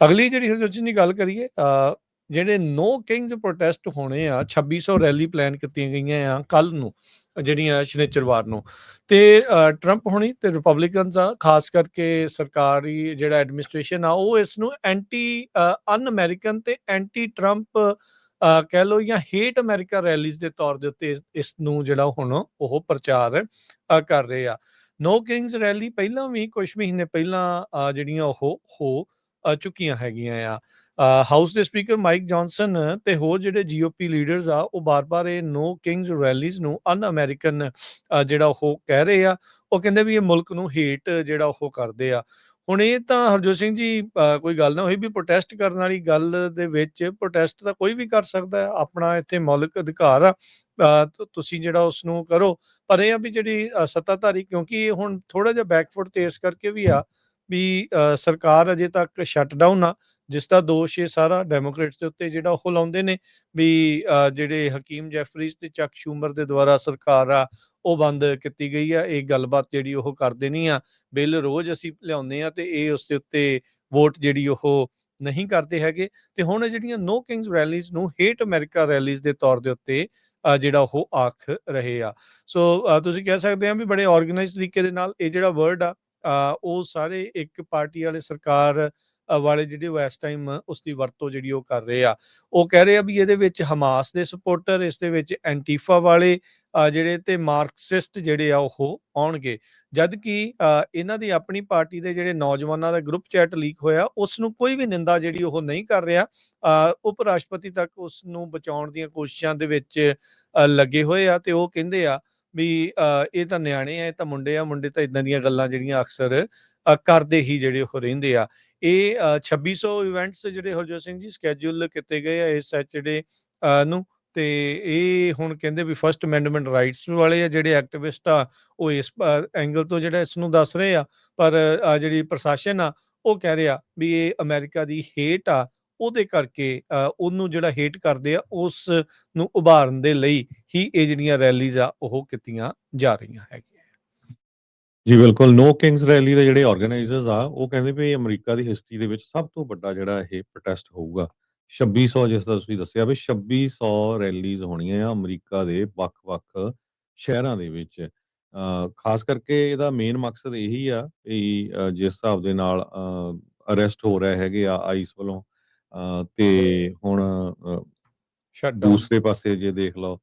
ਅਗਲੀ ਜਿਹੜੀ ਹਰਜੋਤ ਦੀ ਗੱਲ ਕਰੀਏ ਜਿਹੜੇ ਨੋ ਕਿੰਗਸ ਪ੍ਰੋਟੈਸਟ ਹੋਣੇ ਆ 2600 ਰੈਲੀ ਪਲਾਨ ਕੀਤੀਆਂ ਗਈਆਂ ਆ ਕੱਲ ਨੂੰ, ਜਿਹੜੀਆਂ ਸ਼ਨੀਚਰਵਾਰ ਨੂੰ। ਤੇ ਟਰੰਪ ਹੋਣੀ ਤੇ ਰਿਪਬਲਿਕਨਸ ਆ, ਖਾਸ ਕਰਕੇ ਸਰਕਾਰੀ ਜਿਹੜਾ ਐਡਮਿਨਿਸਟ੍ਰੇਸ਼ਨ ਆ, ਉਹ ਇਸ ਨੂੰ ਐਂਟੀ ਅਨ ਅਮਰੀਕਨ ਤੇ ਐਂਟੀ ਟਰੰਪ ਕਹਿ ਲਓ ਜਾਂ ਹੇਟ ਅਮਰੀਕਾ ਰੈਲੀਜ਼ ਦੇ ਤੌਰ ਦੇ ਉੱਤੇ ਇਸ- ਨੂੰ ਜਿਹੜਾ ਹੁਣ ਉਹ ਪ੍ਰਚਾਰ ਕਰ ਰਹੇ ਆ। ਨੋ ਕਿੰਗਸ ਰੈਲੀ ਪਹਿਲਾਂ ਵੀ ਕੁਝ ਮਹੀਨੇ ਪਹਿਲਾਂ ਜਿਹੜੀਆਂ ਉਹ ਹੋ ਚੁੱਕੀਆਂ ਹੈਗੀਆਂ ਆ। ਹਾਊਸ ਦੇ ਸਪੀਕਰ ਮਾਈਕ ਜੌਨਸਨ ਤੇ ਹੋਰ ਜਿਹੜੇ ਜੀਓਪੀ ਲੀਡਰਸ ਆ, ਉਹ ਬਾਰ-ਬਾਰ ਇਹ ਨੋ ਕਿੰਗਸ ਰੈਲੀਜ਼ ਨੂੰ ਅਨ ਅਮਰੀਕਨ ਜਿਹੜਾ ਉਹ ਕਹਿ ਰਹੇ ਆ, ਉਹ ਕਹਿੰਦੇ ਵੀ ਇਹ ਮੁਲਕ ਨੂੰ ਹੇਟ ਜਿਹੜਾ ਉਹ ਕਰਦੇ ਆ। ਹੁਣ ਇਹ ਤਾਂ ਹਰਜੋਤ ਸਿੰਘ ਜੀ ਕੋਈ ਗੱਲ ਨਾ ਹੋਈ ਵੀ ਪ੍ਰੋਟੈਸਟ ਕਰਨ ਵਾਲੀ ਗੱਲ ਦੇ ਵਿੱਚ ਪ੍ਰੋਟੈਸਟ ਤਾਂ ਕੋਈ ਵੀ ਕਰ ਸਕਦਾ ਹੈ, ਆਪਣਾ ਇੱਥੇ ਮੌਲਿਕ ਅਧਿਕਾਰ ਆ। ਤੁਸੀਂ ਜਿਹੜਾ ਉਸ ਨੂੰ ਕਰੋ, ਪਰ ਇਹ ਆ ਵੀ ਜਿਹੜੀ ਸੱਤਾਧਾਰੀ ਕਿਉਂਕਿ ਇਹ ਹੁਣ ਥੋੜਾ ਜਿਹਾ ਬੈਕਫੁੱਟ ਤੇ ਇਸ ਕਰਕੇ ਵੀ ਆ ਵੀ ਸਰਕਾਰ ਅਜੇ ਤੱਕ ਸ਼ਟਡਾਊਨ ਆ, ਜਿਸ ਦਾ ਦੋਸ਼ ਇਹ ਸਾਰਾ ਡੈਮੋਕ੍ਰੇਟਸ ਦੇ ਉੱਤੇ ਜਿਹੜਾ ਉਹ ਲਾਉਂਦੇ ਨੇ ਵੀ ਜਿਹੜੇ ਹਕੀਮ ਜੈਫਰੀਜ਼ ਤੇ ਚੱਕ ਸ਼ੂਮਰ ਦੇ ਦੁਆਰਾ ਸਰਕਾਰ ਆ, ਉਹ ਬੰਦ ਕੀਤੀ ਗਈ ਆ, ਇਹ ਗੱਲਬਾਤ ਜਿਹੜੀ ਉਹ ਕਰਦੇ ਨਹੀਂ ਆ। ਬਿੱਲ ਰੋਜ਼ ਅਸੀਂ ਲਿਆਉਂਦੇ ਆ ਤੇ ਇਹ ਉਸ ਦੇ ਉੱਤੇ ਵੋਟ ਜਿਹੜੀ ਉਹ ਨਹੀਂ ਕਰਦੇ ਹੈਗੇ। ਤੇ ਹੁਣ ਇਹ ਜਿਹੜੀਆਂ ਨੋ ਕਿੰਗਸ ਰੈਲੀਜ਼ ਨੂੰ ਹੇਟ ਅਮਰੀਕਾ ਰੈਲੀਜ਼ ਦੇ ਤੌਰ ਦੇ ਉੱਤੇ ਜਿਹੜਾ ਉਹ ਆਖ ਰਹੇ ਆ। ਸੋ ਤੁਸੀਂ ਕਹਿ ਸਕਦੇ ਆ ਵੀ ਬੜੇ ਆਰਗੇਨਾਈਜ਼ਡ ਤਰੀਕੇ ਦੇ ਨਾਲ ਇਹ ਜਿਹੜਾ ਵਰਡ ਆ ਉਹ ਸਾਰੇ ਇੱਕ ਪਾਰਟੀ ਵਾਲੇ ਸਰਕਾਰ ਵਾਲੇ ਜਿਹੜੇ ਉਹ ਇਸ ਟਾਈਮ ਉਸ ਦੀ ਵਰਤੋਂ ਜਿਹੜੀ ਉਹ ਕਰ ਰਹੇ ਆ। ਉਹ ਕਹਿ ਰਹੇ ਆ ਵੀ ਇਹਦੇ ਵਿੱਚ ਹਮਾਸ ਦੇ ਸਪੋਰਟਰ ਇਸ ਦੇ ਵਿੱਚ ਐਂਟੀਫਾ ਵਾਲੇ ਜਿਹੜੇ ਤੇ ਮਾਰਕਸਿਸਟ ਜਿਹੜੇ ਆ ਉਹ ਆਉਣਗੇ। ਜਦ ਕਿ ਇਹਨਾਂ ਦੀ ਆਪਣੀ ਪਾਰਟੀ ਦੇ ਜਿਹੜੇ ਨੌਜਵਾਨਾਂ ਦਾ ਗਰੁੱਪ ਚੈਟ ਲੀਕ ਹੋਇਆ ਉਸ ਨੂੰ ਕੋਈ ਵੀ ਨਿੰਦਾ ਜਿਹੜੀ ਉਹ ਨਹੀਂ ਕਰ ਰਿਹਾ। ਅ, ਉਪ ਰਾਸ਼ਟਰਪਤੀ ਤੱਕ ਉਸ ਨੂੰ ਬਚਾਉਣ ਦੀਆਂ ਕੋਸ਼ਿਸ਼ਾਂ ਦੇ ਵਿੱਚ ਲੱਗੇ ਹੋਏ ਆ ਤੇ ਉਹ ਕਹਿੰਦੇ ਆ ਵੀ ਇਹ ਤਾਂ ਨਿਆਣੇ ਆ ਇਹ ਤਾਂ ਮੁੰਡੇ ਆ ਮੁੰਡੇ ਤਾਂ ਇਦਾਂ ਦੀਆਂ ਗੱਲਾਂ ਜਿਹੜੀਆਂ ਅਕਸਰ ਕਰਦੇ ਹੀ ਜਿਹੜੇ ਉਹ ਰਹਿੰਦੇ ਆ। ਇਹ ਅ, 2600 ਇਵੈਂਟਸ ਜਿਹੜੇ ਹਰਜੋਤ ਸਿੰਘ ਜੀ ਸਕੇਡਿਊਲ ਕੀਤੇ ਗਏ ਆ ਇਸ ਸੈਚਰਡੇ ਨੂੰ। ਤੇ ਇਹ ਹੁਣ ਕਹਿੰਦੇ ਵੀ ਫਰਸਟ ਅਮੈਂਡਮੈਂਟ ਰਾਈਟਸ ਵਾਲੇ ਆ ਜਿਹੜੇ ਐਕਟਿਵਿਸਟ ਆ ਉਹ ਇਸ ਐਂਗਲ ਤੋਂ ਜਿਹੜਾ ਇਸ ਨੂੰ ਦੱਸ ਰਹੇ ਆ। ਪਰ ਜਿਹੜੀ ਪ੍ਰਸ਼ਾਸਨ ਆ ਉਹ ਕਹਿ ਰਿਹਾ ਵੀ ਇਹ ਅਮਰੀਕਾ ਦੀ ਹੇਟ ਆ ਉਹਦੇ ਕਰਕੇ ਉਹਨੂੰ ਜਿਹੜਾ ਹੇਟ ਕਰਦੇ ਆ ਉਸ ਨੂੰ ਉਭਾਰਨ ਦੇ ਲਈ ਹੀ ਇਹ ਜਿਹੜੀਆਂ ਰੈਲੀਜ਼ ਆ ਉਹ ਕੀਤੀਆਂ ਜਾ ਰਹੀਆਂ ਹੈਗੀਆਂ। ਜੀ ਬਿਲਕੁਲ। ਨੋ ਕਿੰਗਸ ਰੈਲੀ ਦੇ ਜਿਹੜੇ ਆਰਗੇਨਾਈਜ਼ਰਸ ਆ ਉਹ ਕਹਿੰਦੇ ਵੀ ਅਮਰੀਕਾ ਦੀ ਹਿਸਟਰੀ ਦੇ ਵਿੱਚ ਸਭ ਤੋਂ ਵੱਡਾ ਜਿਹੜਾ ਇਹ ਪ੍ਰੋਟੈਸਟ ਹੋਊਗਾ। 2600 ਜਿਸ ਦਾ ਤੁਸੀਂ ਦੱਸਿਆ ਵੀ 2600 ਰੈਲੀਜ਼ ਹੋਣੀਆਂ ਆ ਅਮਰੀਕਾ ਦੇ ਵੱਖ-ਵੱਖ ਸ਼ਹਿਰਾਂ ਦੇ ਵਿੱਚ। ਅ, ਖਾਸ ਕਰਕੇ ਇਹਦਾ ਮੇਨ ਮਕਸਦ ਇਹੀ ਆ ਵੀ ਜਿਸ ਹਿਸਾਬ ਦੇ ਨਾਲ ਅਰੈਸਟ ਹੋ ਰਹੇ ਹੈਗੇ ਆ ਆਈਸ ਵੱਲੋਂ ਤੇ ਹੁਣ ਦੂਸਰੇ ਪਾਸੇ ਜੇ ਦੇਖ ਲਓ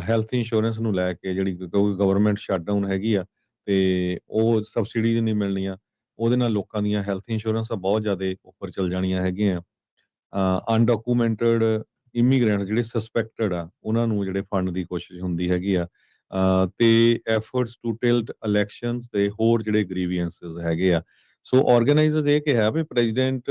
ਹੈਲਥ ਇੰਸ਼ੋਰੈਂਸ ਨੂੰ ਲੈ ਕੇ ਜਿਹੜੀ ਕਿਉਂਕਿ ਗਵਰਨਮੈਂਟ ਸ਼ਟਡਾਊਨ ਹੈਗੀ ਆ ਤੇ ਉਹ ਸਬਸਿਡੀਜ਼ ਨਹੀਂ ਮਿਲਣੀਆਂ ਉਹਦੇ ਨਾਲ ਲੋਕਾਂ ਦੀਆਂ ਹੈਲਥ ਇੰਸ਼ੋਰੈਂਸ ਬਹੁਤ ਜ਼ਿਆਦਾ ਉੱਪਰ ਚਲ ਜਾਣੀਆਂ ਹੈਗੀਆਂ। ਅਨਡਾਕੂਮੈਂਟਡ ਇਮੀਗ੍ਰੈਂਟ ਜਿਹੜੇ ਸਸਪੈਕਟਡ ਆ ਉਹਨਾਂ ਨੂੰ ਜਿਹੜੇ ਫੰਡ ਦੀ ਕੋਸ਼ਿਸ਼ ਹੁੰਦੀ ਹੈਗੀ ਆ। ਤੇ ਐਫਰਟਸ ਟੂ ਟਿਲਟ ਇਲੈਕਸ਼ਨਸ ਤੇ ਹੋਰ ਜਿਹੜੇ ਗ੍ਰੀਵੈਂਸਸ ਹੈਗੇ ਆ ਸੋ ਆਰਗੇਨਾਈਜ਼ਰਸ ਇਹ ਕਿਹਾ ਵੀ ਪ੍ਰੈਜ਼ੀਡੈਂਟ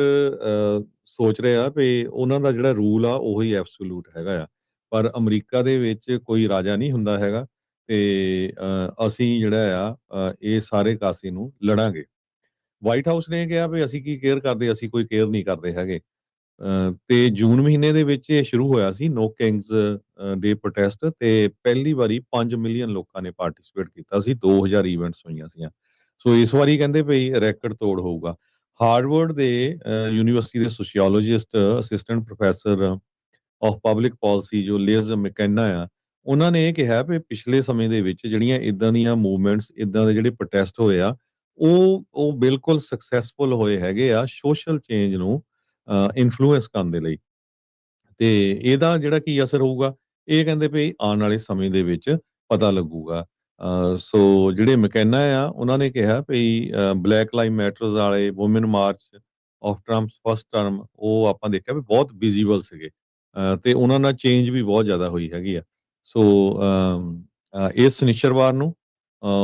ਸੋਚ ਰਿਹਾ ਵੀ ਉਹਨਾਂ ਦਾ ਜਿਹੜਾ ਰੂਲ ਆ, ਉਹੀ ਐਬਸੋਲੂਟ ਹੈਗਾ ਆ। ਪਰ ਅਮਰੀਕਾ ਦੇ ਵਿੱਚ ਕੋਈ ਰਾਜਾ ਨਹੀਂ ਹੁੰਦਾ ਹੈਗਾ ਤੇ ਅਸੀਂ ਜਿਹੜਾ ਆ ਇਹ ਸਾਰੇ ਕਾਸੇ ਨੂੰ ਲੜਾਂਗੇ। ਵਾਈਟ ਹਾਊਸ ਨੇ ਕਿਹਾ ਵੀ ਅਸੀਂ ਕੀ ਕੇਅਰ ਕਰਦੇ, ਅਸੀਂ ਕੋਈ ਕੇਅਰ ਨਹੀਂ ਕਰਦੇ ਹੈਗੇ। ਤੇ ਜੂਨ ਮਹੀਨੇ ਦੇ ਵਿੱਚ ਇਹ ਸ਼ੁਰੂ ਹੋਇਆ ਸੀ ਨੋ ਕਿੰਗਸ ਡੇ ਪ੍ਰੋਟੈਸਟ ਤੇ ਪਹਿਲੀ ਵਾਰੀ 5 ਮਿਲੀਅਨ ਲੋਕਾਂ ਨੇ ਪਾਰਟਿਸਿਪੇਟ ਕੀਤਾ ਸੀ। 2000 ਇਵੈਂਟਸ ਹੋਈਆਂ ਸੀਆਂ। ਸੋ ਇਸ ਵਾਰੀ ਕਹਿੰਦੇ ਭਈ ਰੈਕੋਰਡ ਤੋੜ ਹੋਊਗਾ। ਹਾਰਵਰਡ ਦੇ ਯੂਨੀਵਰਸਿਟੀ ਦੇ sociologist assistant professor of public policy ਜੋ ਲਿਜ਼ ਮੈਕੈਨਾ ਆ, ਉਹਨਾਂ ਨੇ ਇਹ ਕਿਹਾ ਵੀ ਪਿਛਲੇ ਸਮੇਂ ਦੇ ਵਿੱਚ ਜਿਹੜੀਆਂ ਇਦਾਂ ਦੀਆਂ ਮੂਵਮੈਂਟਸ ਇਦਾਂ ਦੇ ਜਿਹੜੇ ਪ੍ਰੋਟੈਸਟ ਹੋਏ ਆ, ਉਹ ਉਹ ਬਿਲਕੁਲ ਸਕਸੈਸਫੁਲ ਹੋਏ ਹੈਗੇ ਆ ਸੋਸ਼ਲ ਚੇਂਜ ਨੂੰ ਇਨਫਲੂਐਂਸ ਕਰਨ ਦੇ ਲਈ। ਤੇ ਇਹਦਾ ਜਿਹੜਾ ਕੀ ਅਸਰ ਹੋਊਗਾ, ਇਹ ਕਹਿੰਦੇ ਵੀ ਆਉਣ ਵਾਲੇ ਸਮੇਂ ਦੇ ਵਿੱਚ ਪਤਾ ਲੱਗੂਗਾ। ਸੋ ਜਿਹੜੇ ਮਕੈਨਾ ਆ, ਉਹਨਾਂ ਨੇ ਕਿਹਾ ਵੀ ਬਲੈਕ ਲਾਈਵ ਮੈਟਰਸ ਵਾਲੇ women march of Trump's first term ਉਹ ਆਪਾਂ ਦੇਖਿਆ ਵੀ ਬਹੁਤ ਵਿਜ਼ੀਬਲ ਸੀਗੇ। ਤੇ ਉਹਨਾਂ ਨਾਲ ਚੇਂਜ ਵੀ ਬਹੁਤ ਜ਼ਿਆਦਾ ਹੋਈ ਹੈਗੀ ਆ। ਸੋ ਇਸ ਸ਼ਨੀਚਰਵਾਰ ਨੂੰ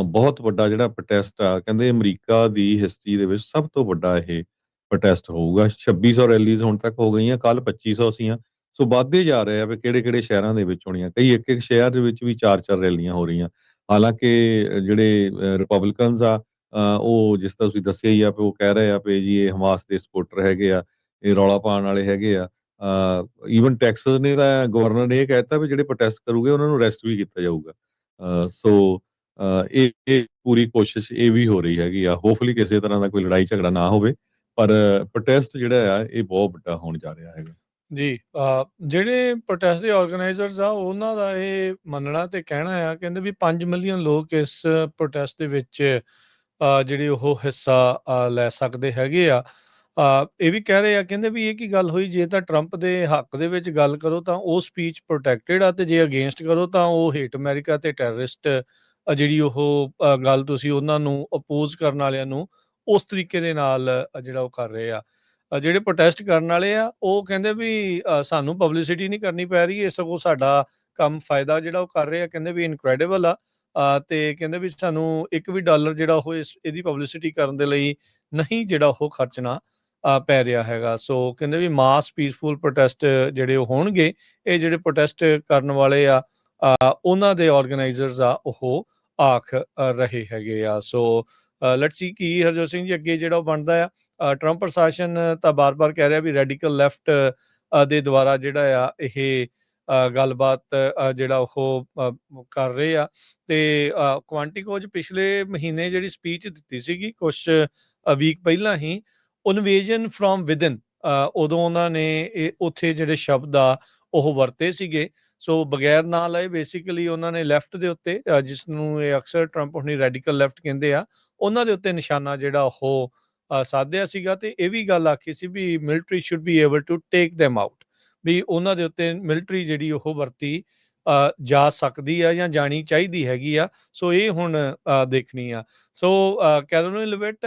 ਬਹੁਤ ਵੱਡਾ ਜਿਹੜਾ ਪ੍ਰੋਟੈਸਟ ਆ, ਕਹਿੰਦੇ ਅਮਰੀਕਾ ਦੀ ਹਿਸਟਰੀ ਦੇ ਵਿੱਚ ਸਭ ਤੋਂ ਵੱਡਾ ਇਹ ਪ੍ਰੋਟੈਸਟ ਹੋਊਗਾ। 2600 ਰੈਲੀਜ਼ ਹੁਣ ਤੱਕ ਹੋ ਗਈਆਂ ਕੱਲ 2500 ਸੀਆਂ। ਸੋ ਵੱਧਦੇ ਜਾ ਰਹੇ ਆ ਵੀ ਕਿਹੜੇ ਕਿਹੜੇ ਸ਼ਹਿਰਾਂ ਦੇ ਵਿੱਚ ਹੋਣੀਆਂ। ਕਈ ਇੱਕ ਇੱਕ ਸ਼ਹਿਰ ਦੇ ਵਿੱਚ ਵੀ ਚਾਰ ਚਾਰ ਰੈਲੀਆਂ ਹੋ ਰਹੀਆਂ। ਹਾਲਾਂਕਿ ਜਿਹੜੇ ਰਿਪਬਲਿਕਨਸ ਆ ਉਹ ਜਿਸ ਤਰ੍ਹਾਂ ਤੁਸੀਂ ਦੱਸਿਆ ਹੀ ਆ, ਵੀ ਉਹ ਕਹਿ ਰਹੇ ਆ ਵੀ ਜੀ ਇਹ ਹਮਾਸ ਦੇ ਸਪੋਰਟਰ ਹੈਗੇ ਆ, ਇਹ ਰੌਲਾ ਪਾਉਣ ਵਾਲੇ ਹੈਗੇ ਆ ਈਵਨ ਟੈਕਸਸ ਨੇ ਤਾਂ ਗਵਰਨਰ ਨੇ ਇਹ ਕਹਿਤਾ ਵੀ ਜਿਹੜੇ ਪ੍ਰੋਟੈਸਟ ਕਰੂਗੇ, ਉਹਨਾਂ ਨੂੰ ਅਰੈਸਟ ਵੀ ਕੀਤਾ ਜਾਊਗਾ। ਸੋ ਇਹ ਇਹ ਪੂਰੀ ਕੋਸ਼ਿਸ਼ ਇਹ ਵੀ ਹੋ ਰਹੀ ਹੈਗੀ ਆ ਹੋਪਫੁਲੀ ਕਿਸੇ ਤਰ੍ਹਾਂ ਦਾ ਕੋਈ ਲੜਾਈ ਝਗੜਾ ਨਾ ਹੋਵੇ, ਪਰ ਪ੍ਰੋਟੈਸਟ ਜਿਹੜਾ ਆ, ਇਹ ਬਹੁਤ ਵੱਡਾ ਹੋਣ ਜਾ ਰਿਹਾ ਹੈਗਾ। ਜੀ ਅ, ਜਿਹੜੇ ਪ੍ਰੋਟੈਸਟ ਦੇ ਆਰਗੇਨਾਈਜ਼ਰਸ ਆ ਉਹਨਾਂ ਦਾ ਇਹ ਮੰਨਣਾ ਤੇ ਕਹਿਣਾ ਆ ਕਹਿੰਦੇ ਵੀ 5 ਮਿਲੀਅਨ ਲੋਕ ਇਸ ਪ੍ਰੋਟੈਸਟ ਦੇ ਵਿੱਚ ਅ, ਜਿਹੜੇ ਉਹ ਹਿੱਸਾ ਅ, ਲੈ ਸਕਦੇ ਹੈਗੇ ਆ। ਅ, ਇਹ ਵੀ ਕਹਿ ਰਹੇ ਆ ਕਹਿੰਦੇ ਵੀ ਇਹ ਕੀ ਗੱਲ ਹੋਈ? ਜੇ ਤਾਂ ਟਰੰਪ ਦੇ ਹੱਕ ਦੇ ਵਿੱਚ ਗੱਲ ਕਰੋ ਤਾਂ ਉਹ ਸਪੀਚ ਪ੍ਰੋਟੈਕਟਡ ਆ ਤੇ ਜੇ ਅਗੇਂਸਟ ਕਰੋ ਤਾਂ ਉਹ ਹੇਟ ਅਮਰੀਕਾ ਤੇ ਟੈਰਰਿਸਟ ਜਿਹੜੀ ਉਹ ਅ, ਗੱਲ ਤੁਸੀਂ ਉਹਨਾਂ ਨੂੰ ਅਪੋਜ਼ ਕਰਨ ਵਾਲਿਆਂ ਨੂੰ ਉਸ ਤਰੀਕੇ ਦੇ ਨਾਲ ਅ, ਜਿਹੜਾ ਉਹ ਕਰ ਰਹੇ ਆ। ਜਿਹੜੇ ਪ੍ਰੋਟੈਸਟ ਕਰਨ ਵਾਲੇ ਆ, ਉਹ ਕਹਿੰਦੇ ਵੀ ਸਾਨੂੰ ਪਬਲਿਸਿਟੀ ਨਹੀਂ ਕਰਨੀ ਪੈ ਰਹੀ, ਇਹ ਸਗੋਂ ਸਾਡਾ ਕੰਮ ਫਾਇਦਾ ਜਿਹੜਾ ਉਹ ਕਰ ਰਹੇ ਆ, ਕਹਿੰਦੇ ਵੀ ਇਨਕ੍ਰੈਡੀਬਲ ਆ। ਤੇ ਕਹਿੰਦੇ ਵੀ ਸਾਨੂੰ ਇੱਕ ਵੀ ਡਾਲਰ ਜਿਹੜਾ ਉਹ ਇਹਦੀ ਪਬਲਿਸਿਟੀ ਕਰਨ ਦੇ ਲਈ ਨਹੀਂ ਜਿਹੜਾ ਉਹ ਖਰਚਣਾ ਪੈ ਰਿਹਾ ਹੈਗਾ। ਸੋ ਕਹਿੰਦੇ ਵੀ ਮਾਸ ਪੀਸਫੁਲ ਪ੍ਰੋਟੈਸਟ ਜਿਹੜੇ ਉਹ ਹੋਣਗੇ, ਇਹ ਜਿਹੜੇ ਪ੍ਰੋਟੈਸਟ ਕਰਨ ਵਾਲੇ ਆ ਉਹਨਾਂ ਦੇ ਆਰਗੇਨਾਈਜ਼ਰਸ ਆ, ਉਹ ਆਖ ਰਹੇ ਹੈਗੇ ਆ। ਸੋ ਲੈਟਸ ਸੀ ਕੀ ਹਰਜੋਤ ਸਿੰਘ ਜੀ ਅੱਗੇ ਜਿਹੜਾ ਉਹ ਬਣਦਾ ਆ। ਟਰੰਪ ਪ੍ਰਸ਼ਾਸਨ ਤਾਂ ਬਾਰ-ਬਾਰ ਕਹਿ ਰਿਹਾ ਵੀ ਰੈਡੀਕਲ ਲੈਫਟ ਦੇ ਦੁਆਰਾ ਜਿਹੜਾ ਆ ਇਹ ਗੱਲਬਾਤ ਜਿਹੜਾ ਉਹ ਕਰ ਰਹੇ ਆ। ਤੇ ਕੁਆਂਟੀਕੋਜ ਪਿਛਲੇ ਮਹੀਨੇ ਜਿਹੜੀ ਸਪੀਚ ਦਿੱਤੀ ਸੀਗੀ ਕੁਛ ਵੀਕ ਪਹਿਲਾਂ ਹੀ ਇਨਵੇਜਨ ਫਰੋਮ ਵਿਦਨ ਉਦੋਂ ਉਹਨਾਂ ਨੇ ਇਹ, ਉੱਥੇ ਜਿਹੜੇ ਸ਼ਬਦ ਆ ਉਹ ਵਰਤੇ ਸੀਗੇ। ਸੋ ਬਗੈਰ ਨਾਂ ਲਏ ਬੇਸਿਕਲੀ ਉਹਨਾਂ ਨੇ ਲੈਫਟ ਦੇ ਉੱਤੇ ਅ, ਜਿਸ ਨੂੰ ਇਹ ਅਕਸਰ ਟਰੰਪ ਹੁਣੀ ਰੈਡੀਕਲ ਲੈਫਟ ਕਹਿੰਦੇ ਆ ਉਹਨਾਂ ਦੇ ਉੱਤੇ ਨਿਸ਼ਾਨਾ ਜਿਹੜਾ ਉਹ ਸਾਧਿਆ ਸੀਗਾ ਤੇ ਇਹ ਵੀ ਗੱਲ ਆਖੀ ਸੀ ਵੀ military should be able to take them out ਵੀ ਉਹਨਾਂ ਦੇ ਉੱਤੇ ਮਿਲਟਰੀ ਜਿਹੜੀ ਉਹ ਵਰਤੀ ਜਾ ਸਕਦੀ ਆ ਜਾਂ ਜਾਣੀ ਚਾਹੀਦੀ ਹੈਗੀ ਆ ਸੋ ਇਹ ਹੁਣ ਦੇਖਣੀ ਆ। ਸੋ ਅ, ਕੈਰੋਲਿਨ ਲਿਵਿਟ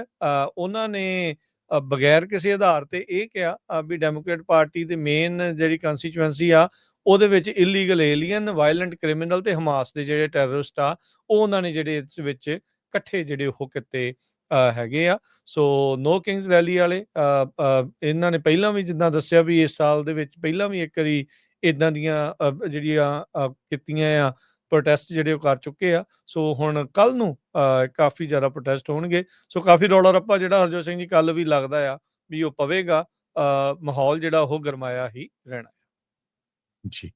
ਉਹਨਾਂ ਨੇ ਬਗੈਰ ਕਿਸੇ ਆਧਾਰ ਤੇ ਇਹ ਕਿਹਾ ਵੀ ਡੈਮੋਕ੍ਰੇਟ ਪਾਰਟੀ ਦੇ ਮੇਨ ਜਿਹੜੀ ਕੰਸਟੀਚੁਐਂਸੀ ਆ ਉਹਦੇ ਵਿੱਚ ਇਲੀਗਲ ਏਲੀਅਨ ਵਾਇਲੈਂਟ ਕ੍ਰਿਮੀਨਲ ਤੇ ਹਮਾਸ ਦੇ ਜਿਹੜੇ ਟੈਰਰਿਸਟ ਆ, ਉਹ ਉਹਨਾਂ ਨੇ ਜਿਹੜੇ ਇਸ ਵਿੱਚ ਇਕੱਠੇ ਜਿਹੜੇ ਉਹ ਕਿਤੇ ਹੈਗੇ ਆ। ਸੋ ਨੋ ਕਿੰਗਸ ਰੈਲੀ ਵਾਲੇ ਇਹਨਾਂ ਨੇ ਪਹਿਲਾਂ ਵੀ ਜਿੱਦਾਂ ਦੱਸਿਆ ਵੀ ਇਸ ਸਾਲ ਦੇ ਵਿੱਚ ਪਹਿਲਾਂ ਵੀ ਇੱਕ ਵਾਰੀ ਇਦਾਂ ਦੀਆਂ ਜਿਹੜੀਆਂ ਕੀਤੀਆਂ ਆ ਪ੍ਰੋਟੈਸਟ ਜਿਹੜੇ ਉਹ ਕਰ ਚੁੱਕੇ ਆ। ਸੋ ਹੁਣ ਕੱਲ ਨੂੰ ਕਾਫੀ ਜ਼ਿਆਦਾ ਪ੍ਰੋਟੈਸਟ ਹੋਣਗੇ। ਸੋ ਕਾਫੀ ਰੌਲਾ ਰੱਪਾ ਜਿਹੜਾ ਹਰਜੋਤ ਸਿੰਘ ਜੀ ਕੱਲ ਵੀ ਲੱਗਦਾ ਆ ਵੀ ਉਹ ਪਵੇਗਾ ਮਾਹੌਲ ਜਿਹੜਾ ਉਹ ਗਰਮਾਇਆ ਹੀ ਰਹਿਣਾ। ਜੀ